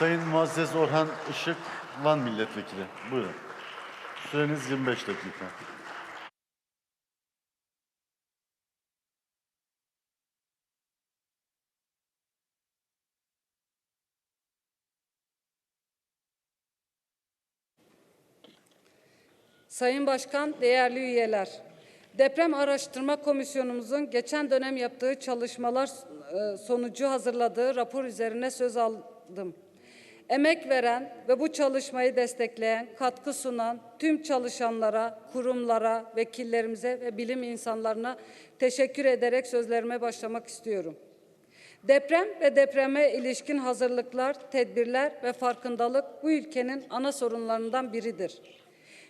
Sayın Muazzez Orhan Işık, Van Milletvekili. Buyurun. Süreniz 25 dakika. Sayın Başkan, değerli üyeler. Deprem Araştırma Komisyonumuzun geçen dönem yaptığı çalışmalar e, sonucu hazırladığı rapor üzerine söz aldım. Emek veren ve bu çalışmayı destekleyen, katkı sunan tüm çalışanlara, kurumlara, vekillerimize ve bilim insanlarına teşekkür ederek sözlerime başlamak istiyorum. Deprem ve depreme ilişkin hazırlıklar, tedbirler ve farkındalık bu ülkenin ana sorunlarından biridir.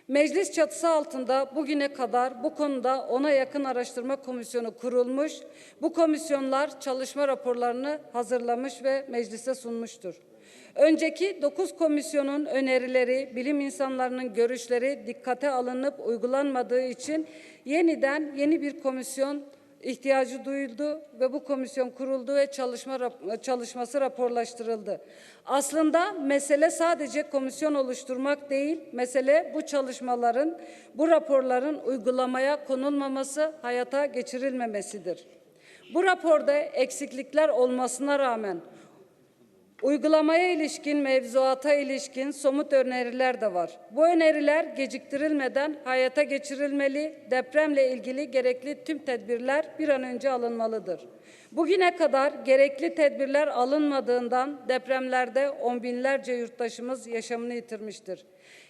Meclis çatısı altında bugüne kadar bu konuda ona yakın araştırma komisyonu kurulmuş, bu komisyonlar çalışma raporlarını hazırlamış ve meclise sunmuştur. Önceki 9 komisyonun önerileri, bilim insanlarının görüşleri dikkate alınıp uygulanmadığı için yeniden yeni bir komisyon ihtiyacı duyuldu ve bu komisyon kuruldu ve çalışma çalışması raporlaştırıldı. Aslında mesele sadece komisyon oluşturmak değil, mesele bu çalışmaların, bu raporların uygulamaya konulmaması, hayata geçirilmemesidir. Bu raporda eksiklikler olmasına rağmen Uygulamaya ilişkin, mevzuata ilişkin somut öneriler de var. Bu öneriler geciktirilmeden hayata geçirilmeli, depremle ilgili gerekli tüm tedbirler bir an önce alınmalıdır. Bugüne kadar gerekli tedbirler alınmadığından depremlerde on binlerce yurttaşımız yaşamını yitirmiştir.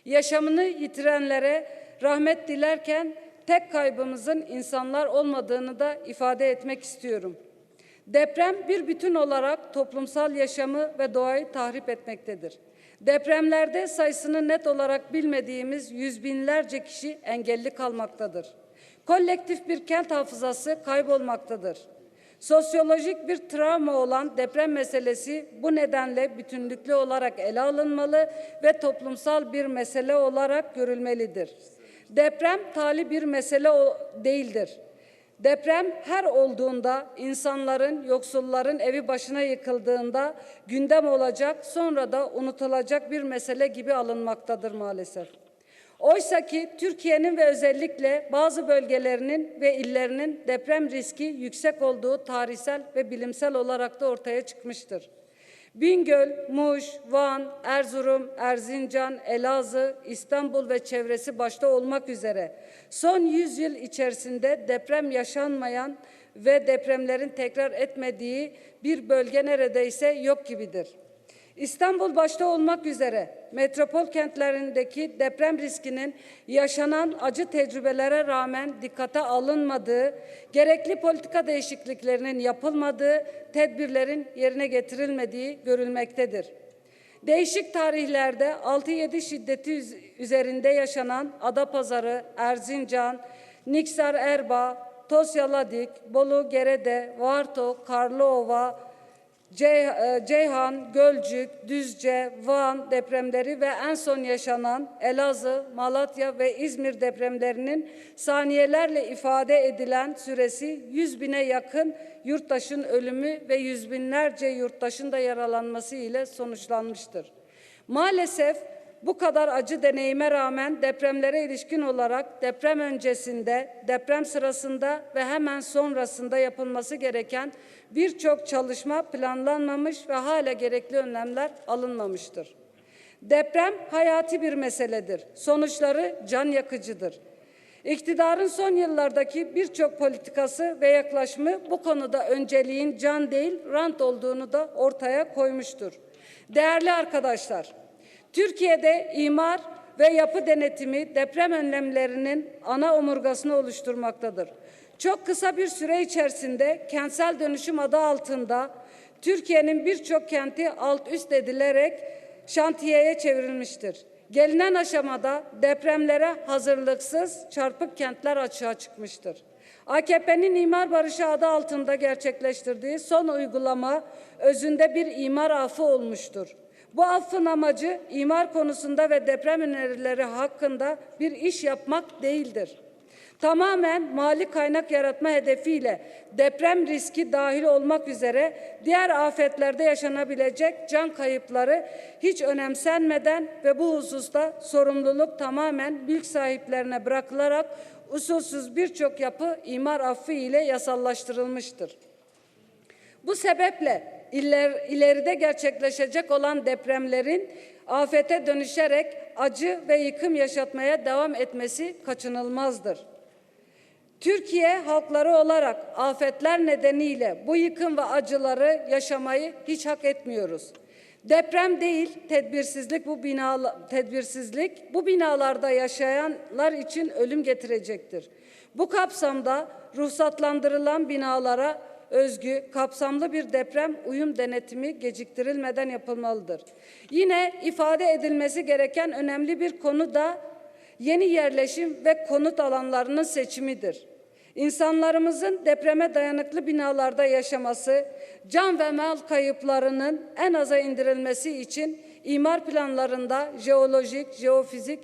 Yaşamını yitirenlere rahmet dilerken tek kaybımızın insanlar olmadığını da ifade etmek istiyorum. Deprem bir bütün olarak toplumsal yaşamı ve doğayı tahrip etmektedir. Depremlerde sayısını net olarak bilmediğimiz yüz binlerce kişi engelli kalmaktadır. Kolektif bir kent hafızası kaybolmaktadır. Sosyolojik bir travma olan deprem meselesi bu nedenle bütünlüklü olarak ele alınmalı ve toplumsal bir mesele olarak görülmelidir. Deprem tali bir mesele değildir. Deprem her olduğunda insanların, yoksulların evi başına yıkıldığında gündem olacak, sonra da unutulacak bir mesele gibi alınmaktadır maalesef. Oysa ki Türkiye'nin ve özellikle bazı bölgelerinin ve illerinin deprem riski yüksek olduğu tarihsel ve bilimsel olarak da ortaya çıkmıştır. Bingöl, Muş, Van, Erzurum, Erzincan, Elazığ, İstanbul ve çevresi başta olmak üzere son 100 yıl içerisinde deprem yaşanmayan ve depremlerin tekrar etmediği bir bölge neredeyse yok gibidir. İstanbul başta olmak üzere metropol kentlerindeki deprem riskinin yaşanan acı tecrübelere rağmen dikkate alınmadığı, gerekli politika değişikliklerinin yapılmadığı, tedbirlerin yerine getirilmediği görülmektedir. Değişik tarihlerde 6-7 şiddeti üz- üzerinde yaşanan Adapazarı, Erzincan, Niksar Erbaa, Tosyaladik, Bolu Gerede, Varto, e, Ceyhan, Gölcük, Düzce, Van depremleri ve en son yaşanan Elazığ, Malatya ve İzmir depremlerinin saniyelerle ifade edilen süresi 100 bine yakın yurttaşın ölümü ve yüz binlerce yurttaşın da yaralanması ile sonuçlanmıştır. Maalesef bu kadar acı deneyime rağmen depremlere ilişkin olarak deprem öncesinde, deprem sırasında ve hemen sonrasında yapılması gereken birçok çalışma planlanmamış ve hala gerekli önlemler alınmamıştır. Deprem hayati bir meseledir. Sonuçları can yakıcıdır. İktidarın son yıllardaki birçok politikası ve yaklaşımı bu konuda önceliğin can değil rant olduğunu da ortaya koymuştur. Değerli arkadaşlar, Türkiye'de imar ve yapı denetimi deprem önlemlerinin ana omurgasını oluşturmaktadır. Çok kısa bir süre içerisinde kentsel dönüşüm adı altında Türkiye'nin birçok kenti alt üst edilerek şantiyeye çevrilmiştir. Gelinen aşamada depremlere hazırlıksız çarpık kentler açığa çıkmıştır. AKP'nin imar barışı adı altında gerçekleştirdiği son uygulama özünde bir imar affı olmuştur. Bu affın amacı imar konusunda ve deprem önerileri hakkında bir iş yapmak değildir. tamamen mali kaynak yaratma hedefiyle deprem riski dahil olmak üzere diğer afetlerde yaşanabilecek can kayıpları hiç önemsenmeden ve bu hususta sorumluluk tamamen mülk sahiplerine bırakılarak usulsüz birçok yapı imar affı ile yasallaştırılmıştır. Bu sebeple iller, ileride gerçekleşecek olan depremlerin afete dönüşerek acı ve yıkım yaşatmaya devam etmesi kaçınılmazdır. Türkiye halkları olarak afetler nedeniyle bu yıkım ve acıları yaşamayı hiç hak etmiyoruz. Deprem değil, tedbirsizlik bu bina tedbirsizlik bu binalarda yaşayanlar için ölüm getirecektir. Bu kapsamda ruhsatlandırılan binalara özgü kapsamlı bir deprem uyum denetimi geciktirilmeden yapılmalıdır. Yine ifade edilmesi gereken önemli bir konu da yeni yerleşim ve konut alanlarının seçimidir. İnsanlarımızın depreme dayanıklı binalarda yaşaması, can ve mal kayıplarının en aza indirilmesi için imar planlarında jeolojik, jeofizik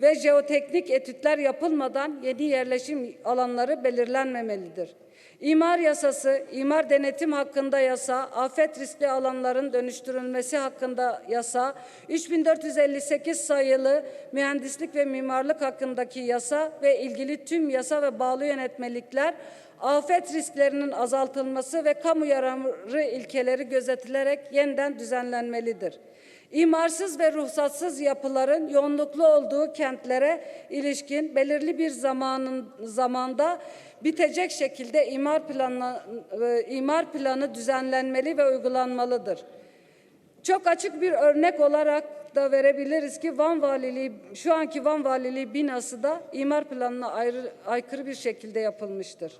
ve jeoteknik etütler yapılmadan yeni yerleşim alanları belirlenmemelidir. İmar yasası, imar denetim hakkında yasa, afet riskli alanların dönüştürülmesi hakkında yasa, 3458 sayılı mühendislik ve mimarlık hakkındaki yasa ve ilgili tüm yasa ve bağlı yönetmelikler afet risklerinin azaltılması ve kamu yararı ilkeleri gözetilerek yeniden düzenlenmelidir. İmarsız ve ruhsatsız yapıların yoğunluklu olduğu kentlere ilişkin belirli bir zamanın zamanda bitecek şekilde imar planı e, imar planı düzenlenmeli ve uygulanmalıdır. Çok açık bir örnek olarak da verebiliriz ki Van Valiliği, şu anki Van Valiliği binası da imar planına ayrı, aykırı bir şekilde yapılmıştır.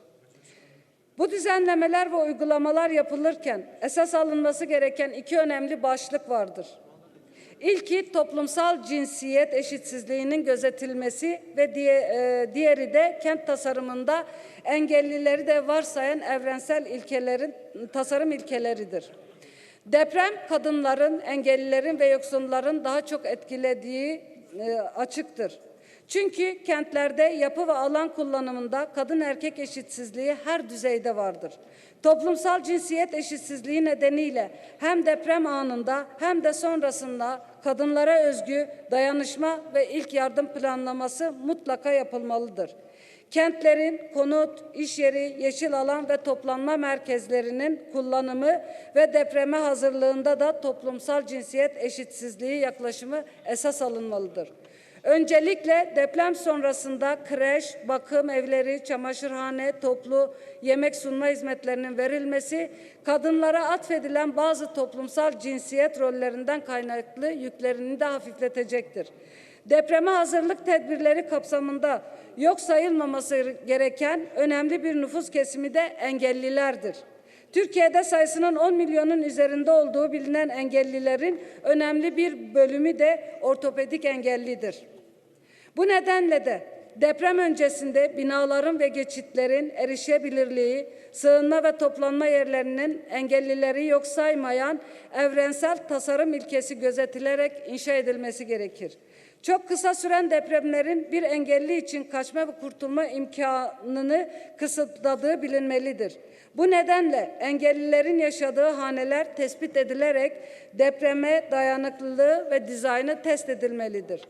Bu düzenlemeler ve uygulamalar yapılırken esas alınması gereken iki önemli başlık vardır. İlki toplumsal cinsiyet eşitsizliğinin gözetilmesi ve diğeri de kent tasarımında engellileri de varsayan evrensel ilkelerin tasarım ilkeleridir. Deprem kadınların, engellilerin ve yoksulların daha çok etkilediği açıktır. Çünkü kentlerde yapı ve alan kullanımında kadın erkek eşitsizliği her düzeyde vardır. Toplumsal cinsiyet eşitsizliği nedeniyle hem deprem anında hem de sonrasında kadınlara özgü dayanışma ve ilk yardım planlaması mutlaka yapılmalıdır. Kentlerin konut, iş yeri, yeşil alan ve toplanma merkezlerinin kullanımı ve depreme hazırlığında da toplumsal cinsiyet eşitsizliği yaklaşımı esas alınmalıdır. Öncelikle deprem sonrasında kreş, bakım evleri, çamaşırhane, toplu yemek sunma hizmetlerinin verilmesi, kadınlara atfedilen bazı toplumsal cinsiyet rollerinden kaynaklı yüklerini de hafifletecektir. Depreme hazırlık tedbirleri kapsamında yok sayılmaması gereken önemli bir nüfus kesimi de engellilerdir. Türkiye'de sayısının 10 milyonun üzerinde olduğu bilinen engellilerin önemli bir bölümü de ortopedik engellidir. Bu nedenle de deprem öncesinde binaların ve geçitlerin erişebilirliği, sığınma ve toplanma yerlerinin engellileri yok saymayan evrensel tasarım ilkesi gözetilerek inşa edilmesi gerekir. Çok kısa süren depremlerin bir engelli için kaçma ve kurtulma imkanını kısıtladığı bilinmelidir. Bu nedenle engellilerin yaşadığı haneler tespit edilerek depreme dayanıklılığı ve dizaynı test edilmelidir.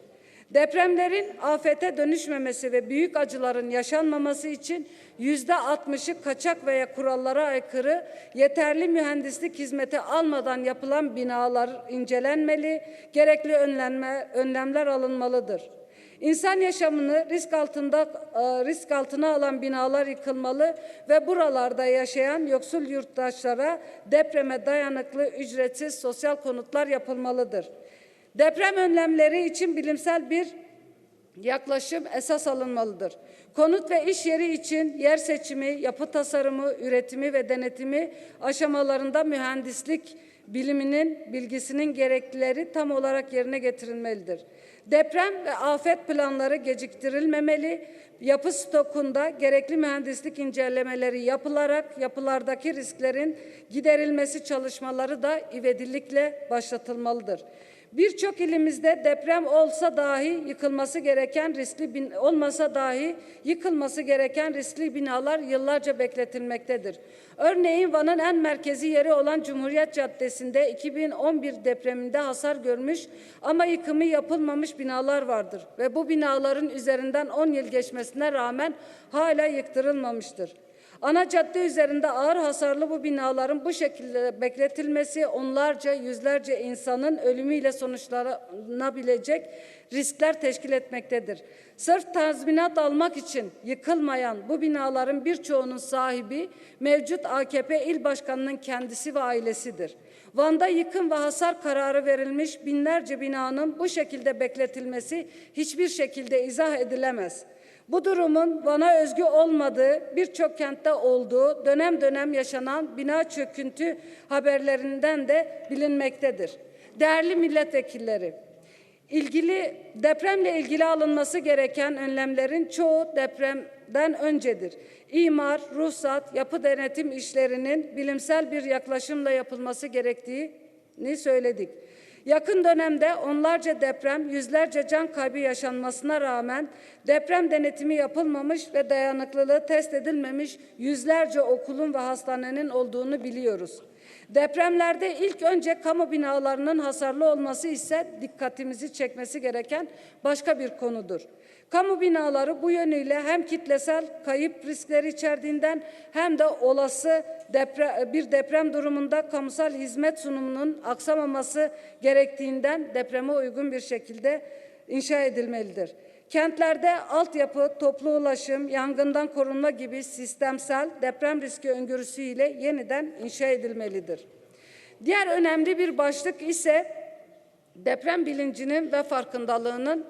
Depremlerin afete dönüşmemesi ve büyük acıların yaşanmaması için yüzde altmışı kaçak veya kurallara aykırı yeterli mühendislik hizmeti almadan yapılan binalar incelenmeli, gerekli önlenme, önlemler alınmalıdır. İnsan yaşamını risk altında e, risk altına alan binalar yıkılmalı ve buralarda yaşayan yoksul yurttaşlara depreme dayanıklı ücretsiz sosyal konutlar yapılmalıdır. Deprem önlemleri için bilimsel bir yaklaşım esas alınmalıdır. Konut ve iş yeri için yer seçimi, yapı tasarımı, üretimi ve denetimi aşamalarında mühendislik biliminin, bilgisinin gereklileri tam olarak yerine getirilmelidir. Deprem ve afet planları geciktirilmemeli, yapı stokunda gerekli mühendislik incelemeleri yapılarak yapılardaki risklerin giderilmesi çalışmaları da ivedilikle başlatılmalıdır. Birçok ilimizde deprem olsa dahi yıkılması gereken riskli bin, olmasa dahi yıkılması gereken riskli binalar yıllarca bekletilmektedir. Örneğin Van'ın en merkezi yeri olan Cumhuriyet Caddesi'nde 2011 depreminde hasar görmüş ama yıkımı yapılmamış binalar vardır ve bu binaların üzerinden 10 yıl geçmesine rağmen hala yıktırılmamıştır. Ana cadde üzerinde ağır hasarlı bu binaların bu şekilde bekletilmesi onlarca, yüzlerce insanın ölümüyle sonuçlanabilecek riskler teşkil etmektedir. Sırf tazminat almak için yıkılmayan bu binaların birçoğunun sahibi mevcut AKP il başkanının kendisi ve ailesidir. Van'da yıkım ve hasar kararı verilmiş binlerce binanın bu şekilde bekletilmesi hiçbir şekilde izah edilemez. Bu durumun Van'a özgü olmadığı, birçok kentte olduğu, dönem dönem yaşanan bina çöküntü haberlerinden de bilinmektedir. Değerli milletvekilleri, ilgili depremle ilgili alınması gereken önlemlerin çoğu depremden öncedir. İmar, ruhsat, yapı denetim işlerinin bilimsel bir yaklaşımla yapılması gerektiğini söyledik. Yakın dönemde onlarca deprem, yüzlerce can kaybı yaşanmasına rağmen deprem denetimi yapılmamış ve dayanıklılığı test edilmemiş yüzlerce okulun ve hastanenin olduğunu biliyoruz. Depremlerde ilk önce kamu binalarının hasarlı olması ise dikkatimizi çekmesi gereken başka bir konudur. Kamu binaları bu yönüyle hem kitlesel kayıp riskleri içerdiğinden hem de olası depre, bir deprem durumunda kamusal hizmet sunumunun aksamaması gerektiğinden depreme uygun bir şekilde inşa edilmelidir. Kentlerde altyapı, toplu ulaşım, yangından korunma gibi sistemsel deprem riski öngörüsüyle yeniden inşa edilmelidir. Diğer önemli bir başlık ise deprem bilincinin ve farkındalığının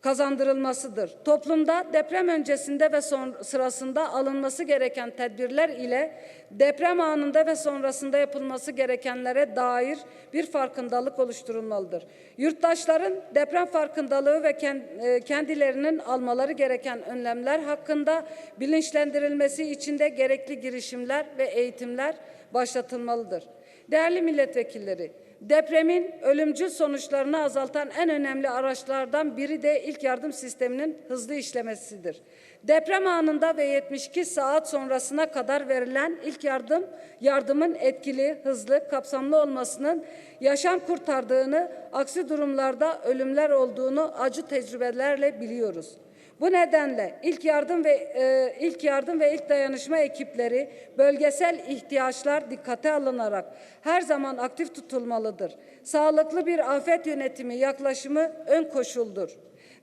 kazandırılmasıdır. Toplumda deprem öncesinde ve son, sırasında alınması gereken tedbirler ile deprem anında ve sonrasında yapılması gerekenlere dair bir farkındalık oluşturulmalıdır. Yurttaşların deprem farkındalığı ve e, kendilerinin almaları gereken önlemler hakkında bilinçlendirilmesi için de gerekli girişimler ve eğitimler başlatılmalıdır. Değerli milletvekilleri, Depremin ölümcül sonuçlarını azaltan en önemli araçlardan biri de ilk yardım sisteminin hızlı işlemesidir. Deprem anında ve 72 saat sonrasına kadar verilen ilk yardım, yardımın etkili, hızlı, kapsamlı olmasının yaşam kurtardığını, aksi durumlarda ölümler olduğunu acı tecrübelerle biliyoruz. Bu nedenle ilk yardım ve e, ilk yardım ve ilk dayanışma ekipleri bölgesel ihtiyaçlar dikkate alınarak her zaman aktif tutulmalıdır. Sağlıklı bir afet yönetimi yaklaşımı ön koşuldur.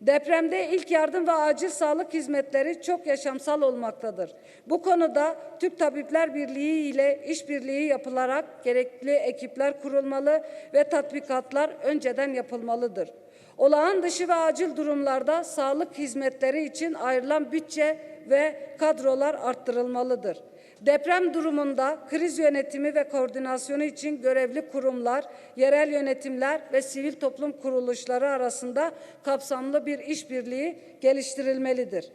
Depremde ilk yardım ve acil sağlık hizmetleri çok yaşamsal olmaktadır. Bu konuda Türk Tabipler Birliği ile işbirliği yapılarak gerekli ekipler kurulmalı ve tatbikatlar önceden yapılmalıdır. Olağan dışı ve acil durumlarda sağlık hizmetleri için ayrılan bütçe ve kadrolar arttırılmalıdır. Deprem durumunda kriz yönetimi ve koordinasyonu için görevli kurumlar, yerel yönetimler ve sivil toplum kuruluşları arasında kapsamlı bir işbirliği geliştirilmelidir.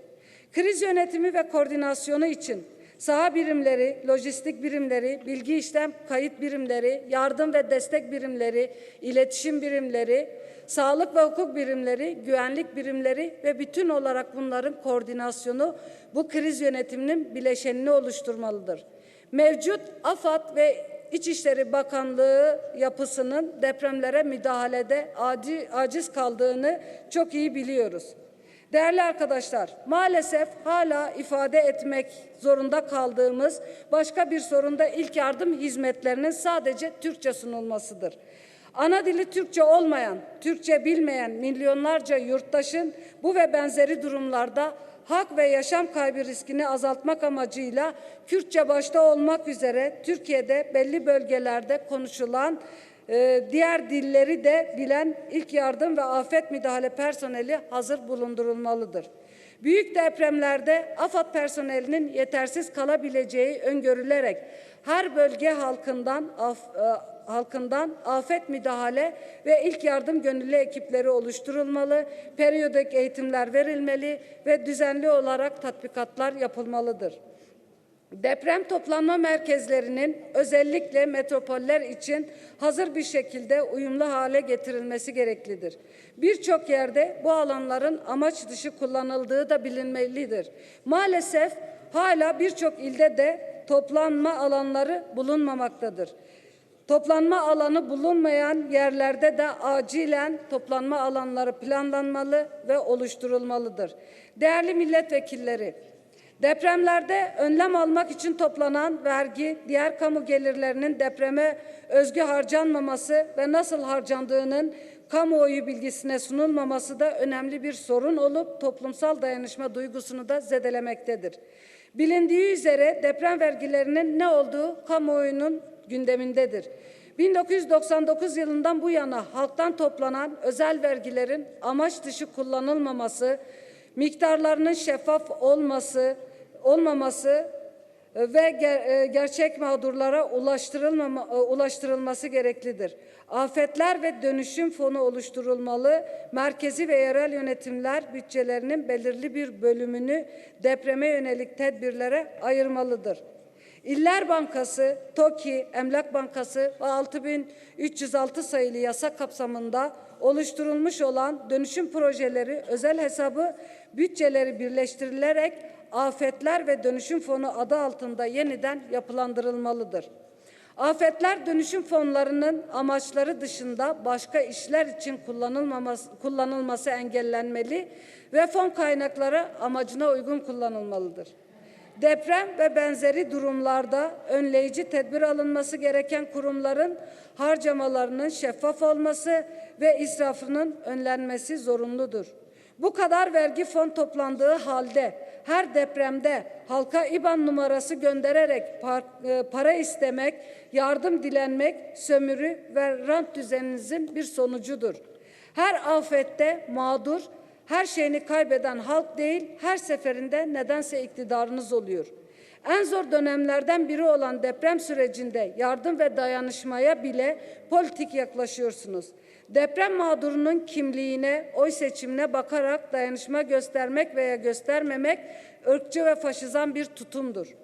Kriz yönetimi ve koordinasyonu için saha birimleri, lojistik birimleri, bilgi işlem kayıt birimleri, yardım ve destek birimleri, iletişim birimleri, sağlık ve hukuk birimleri, güvenlik birimleri ve bütün olarak bunların koordinasyonu bu kriz yönetiminin bileşenini oluşturmalıdır. Mevcut AFAD ve İçişleri Bakanlığı yapısının depremlere müdahalede aciz kaldığını çok iyi biliyoruz. Değerli arkadaşlar, maalesef hala ifade etmek zorunda kaldığımız başka bir sorun da ilk yardım hizmetlerinin sadece Türkçe sunulmasıdır. Ana dili Türkçe olmayan, Türkçe bilmeyen milyonlarca yurttaşın bu ve benzeri durumlarda hak ve yaşam kaybı riskini azaltmak amacıyla Kürtçe başta olmak üzere Türkiye'de belli bölgelerde konuşulan e, diğer dilleri de bilen ilk yardım ve afet müdahale personeli hazır bulundurulmalıdır. Büyük depremlerde AFAD personelinin yetersiz kalabileceği öngörülerek her bölge halkından af, e, halkından afet müdahale ve ilk yardım gönüllü ekipleri oluşturulmalı, periyodik eğitimler verilmeli ve düzenli olarak tatbikatlar yapılmalıdır. Deprem toplanma merkezlerinin özellikle metropoller için hazır bir şekilde uyumlu hale getirilmesi gereklidir. Birçok yerde bu alanların amaç dışı kullanıldığı da bilinmelidir. Maalesef hala birçok ilde de toplanma alanları bulunmamaktadır. Toplanma alanı bulunmayan yerlerde de acilen toplanma alanları planlanmalı ve oluşturulmalıdır. Değerli milletvekilleri, Depremlerde önlem almak için toplanan vergi, diğer kamu gelirlerinin depreme özgü harcanmaması ve nasıl harcandığının kamuoyu bilgisine sunulmaması da önemli bir sorun olup toplumsal dayanışma duygusunu da zedelemektedir. Bilindiği üzere deprem vergilerinin ne olduğu kamuoyunun gündemindedir. 1999 yılından bu yana halktan toplanan özel vergilerin amaç dışı kullanılmaması, miktarlarının şeffaf olması, olmaması e, ve ger- e, gerçek mağdurlara ulaştırılmama, e, ulaştırılması gereklidir. Afetler ve dönüşüm fonu oluşturulmalı. Merkezi ve yerel yönetimler bütçelerinin belirli bir bölümünü depreme yönelik tedbirlere ayırmalıdır. İller Bankası, TOKİ, Emlak Bankası ve 6306 sayılı yasa kapsamında oluşturulmuş olan dönüşüm projeleri özel hesabı bütçeleri birleştirilerek afetler ve dönüşüm fonu adı altında yeniden yapılandırılmalıdır. Afetler dönüşüm fonlarının amaçları dışında başka işler için kullanılmaması, kullanılması engellenmeli ve fon kaynakları amacına uygun kullanılmalıdır. Deprem ve benzeri durumlarda önleyici tedbir alınması gereken kurumların harcamalarının şeffaf olması ve israfının önlenmesi zorunludur. Bu kadar vergi fon toplandığı halde her depremde halka IBAN numarası göndererek par- e, para istemek, yardım dilenmek sömürü ve rant düzeninizin bir sonucudur. Her afette mağdur, her şeyini kaybeden halk değil, her seferinde nedense iktidarınız oluyor. En zor dönemlerden biri olan deprem sürecinde yardım ve dayanışmaya bile politik yaklaşıyorsunuz. Deprem mağdurunun kimliğine, oy seçimine bakarak dayanışma göstermek veya göstermemek ırkçı ve faşizan bir tutumdur.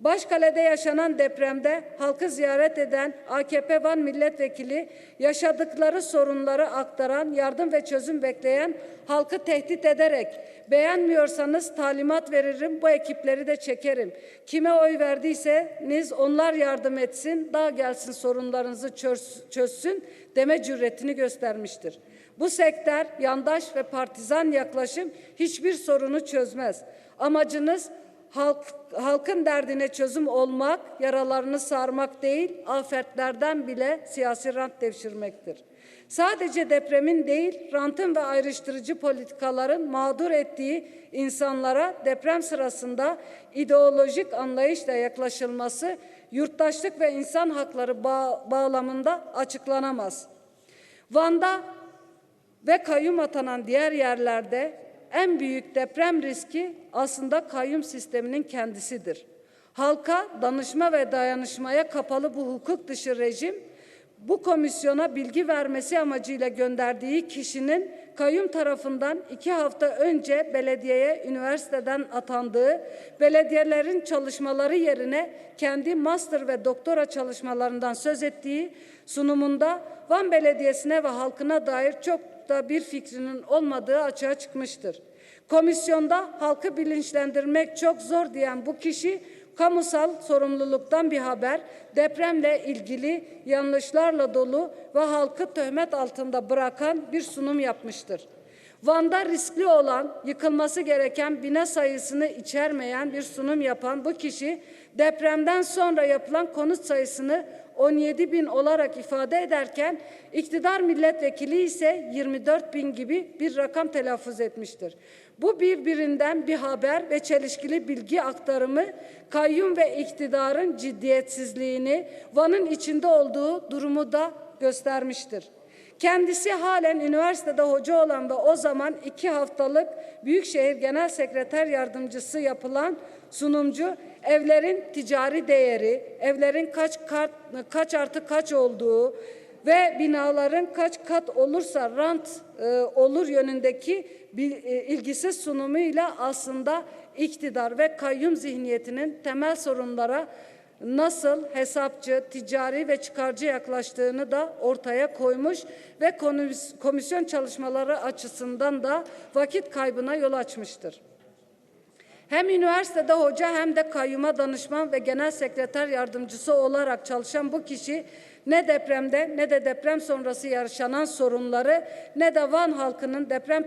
Başkale'de yaşanan depremde halkı ziyaret eden AKP Van milletvekili yaşadıkları sorunları aktaran, yardım ve çözüm bekleyen halkı tehdit ederek beğenmiyorsanız talimat veririm, bu ekipleri de çekerim. Kime oy verdiyseniz onlar yardım etsin, daha gelsin sorunlarınızı çöz- çözsün deme cüretini göstermiştir. Bu sektör, yandaş ve partizan yaklaşım hiçbir sorunu çözmez. Amacınız halk, halkın derdine çözüm olmak, yaralarını sarmak değil, afetlerden bile siyasi rant devşirmektir. Sadece depremin değil, rantın ve ayrıştırıcı politikaların mağdur ettiği insanlara deprem sırasında ideolojik anlayışla yaklaşılması, yurttaşlık ve insan hakları bağ- bağlamında açıklanamaz. Van'da ve kayyum atanan diğer yerlerde en büyük deprem riski aslında kayyum sisteminin kendisidir. Halka danışma ve dayanışmaya kapalı bu hukuk dışı rejim bu komisyona bilgi vermesi amacıyla gönderdiği kişinin kayyum tarafından iki hafta önce belediyeye üniversiteden atandığı, belediyelerin çalışmaları yerine kendi master ve doktora çalışmalarından söz ettiği sunumunda Van Belediyesi'ne ve halkına dair çok da bir fikrinin olmadığı açığa çıkmıştır. Komisyonda halkı bilinçlendirmek çok zor diyen bu kişi kamusal sorumluluktan bir haber, depremle ilgili yanlışlarla dolu ve halkı töhmet altında bırakan bir sunum yapmıştır. Van'da riskli olan, yıkılması gereken bina sayısını içermeyen bir sunum yapan bu kişi depremden sonra yapılan konut sayısını 17 bin olarak ifade ederken iktidar milletvekili ise 24 bin gibi bir rakam telaffuz etmiştir. Bu birbirinden bir haber ve çelişkili bilgi aktarımı kayyum ve iktidarın ciddiyetsizliğini Van'ın içinde olduğu durumu da göstermiştir. Kendisi halen üniversitede hoca olan ve o zaman iki haftalık Büyükşehir Genel Sekreter Yardımcısı yapılan sunumcu evlerin ticari değeri, evlerin kaç kat, kaç artı kaç olduğu ve binaların kaç kat olursa rant e, olur yönündeki bir, e, ilgisiz sunumuyla aslında iktidar ve kayyum zihniyetinin temel sorunlara nasıl hesapçı, ticari ve çıkarcı yaklaştığını da ortaya koymuş ve komis- komisyon çalışmaları açısından da vakit kaybına yol açmıştır. Hem üniversitede hoca hem de kayyuma danışman ve genel sekreter yardımcısı olarak çalışan bu kişi ne depremde ne de deprem sonrası yaşanan sorunları ne de Van halkının deprem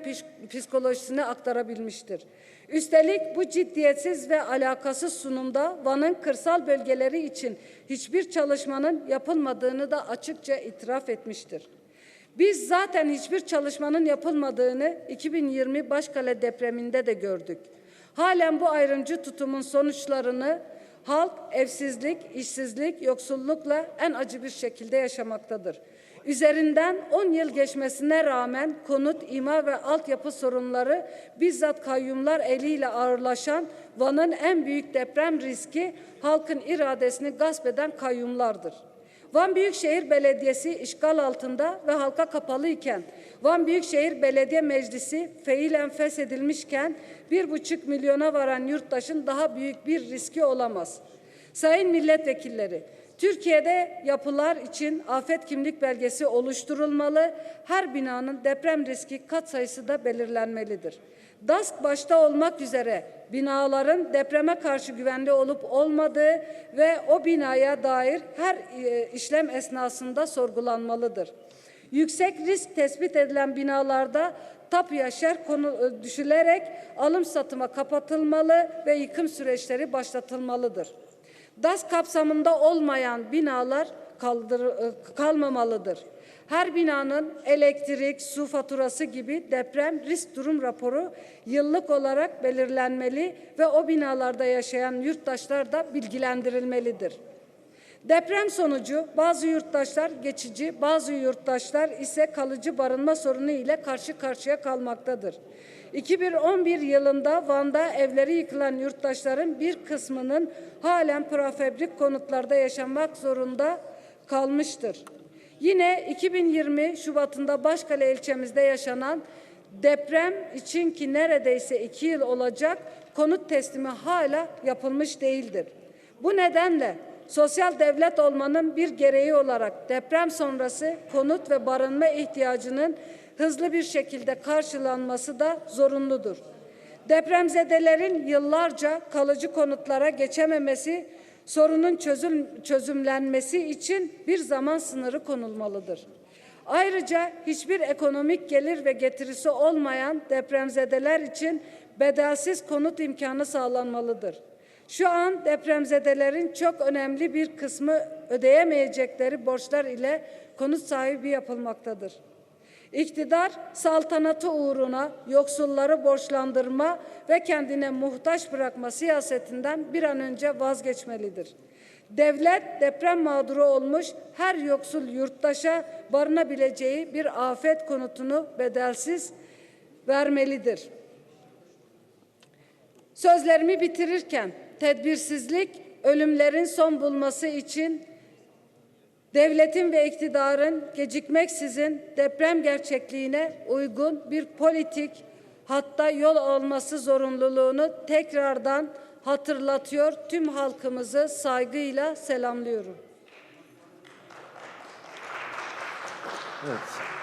psikolojisini aktarabilmiştir. Üstelik bu ciddiyetsiz ve alakasız sunumda Van'ın kırsal bölgeleri için hiçbir çalışmanın yapılmadığını da açıkça itiraf etmiştir. Biz zaten hiçbir çalışmanın yapılmadığını 2020 Başkale depreminde de gördük. Halen bu ayrımcı tutumun sonuçlarını halk evsizlik, işsizlik, yoksullukla en acı bir şekilde yaşamaktadır. Üzerinden 10 yıl geçmesine rağmen konut, ima ve altyapı sorunları bizzat kayyumlar eliyle ağırlaşan Van'ın en büyük deprem riski halkın iradesini gasp eden kayyumlardır. Van Büyükşehir Belediyesi işgal altında ve halka kapalı iken, Van Büyükşehir Belediye Meclisi fiilen feshedilmişken bir buçuk milyona varan yurttaşın daha büyük bir riski olamaz. Sayın milletvekilleri, Türkiye'de yapılar için afet kimlik belgesi oluşturulmalı, her binanın deprem riski katsayısı da belirlenmelidir. DASK başta olmak üzere binaların depreme karşı güvenli olup olmadığı ve o binaya dair her e, işlem esnasında sorgulanmalıdır. Yüksek risk tespit edilen binalarda tapuya şer konu e, düşülerek alım satıma kapatılmalı ve yıkım süreçleri başlatılmalıdır. DAS kapsamında olmayan binalar kaldır, e, kalmamalıdır. Her binanın elektrik, su faturası gibi deprem risk durum raporu yıllık olarak belirlenmeli ve o binalarda yaşayan yurttaşlar da bilgilendirilmelidir. Deprem sonucu bazı yurttaşlar geçici, bazı yurttaşlar ise kalıcı barınma sorunu ile karşı karşıya kalmaktadır. 2011 yılında Van'da evleri yıkılan yurttaşların bir kısmının halen prefabrik konutlarda yaşamak zorunda kalmıştır. Yine 2020 Şubat'ında Başkale ilçemizde yaşanan deprem için ki neredeyse iki yıl olacak konut teslimi hala yapılmış değildir. Bu nedenle sosyal devlet olmanın bir gereği olarak deprem sonrası konut ve barınma ihtiyacının hızlı bir şekilde karşılanması da zorunludur. Depremzedelerin yıllarca kalıcı konutlara geçememesi sorunun çözüm, çözümlenmesi için bir zaman sınırı konulmalıdır. Ayrıca hiçbir ekonomik gelir ve getirisi olmayan depremzedeler için bedelsiz konut imkanı sağlanmalıdır. Şu an depremzedelerin çok önemli bir kısmı ödeyemeyecekleri borçlar ile konut sahibi yapılmaktadır. İktidar saltanatı uğruna yoksulları borçlandırma ve kendine muhtaç bırakma siyasetinden bir an önce vazgeçmelidir. Devlet deprem mağduru olmuş her yoksul yurttaşa barınabileceği bir afet konutunu bedelsiz vermelidir. Sözlerimi bitirirken tedbirsizlik ölümlerin son bulması için devletin ve iktidarın gecikmeksizin deprem gerçekliğine uygun bir politik hatta yol alması zorunluluğunu tekrardan hatırlatıyor. Tüm halkımızı saygıyla selamlıyorum. Evet.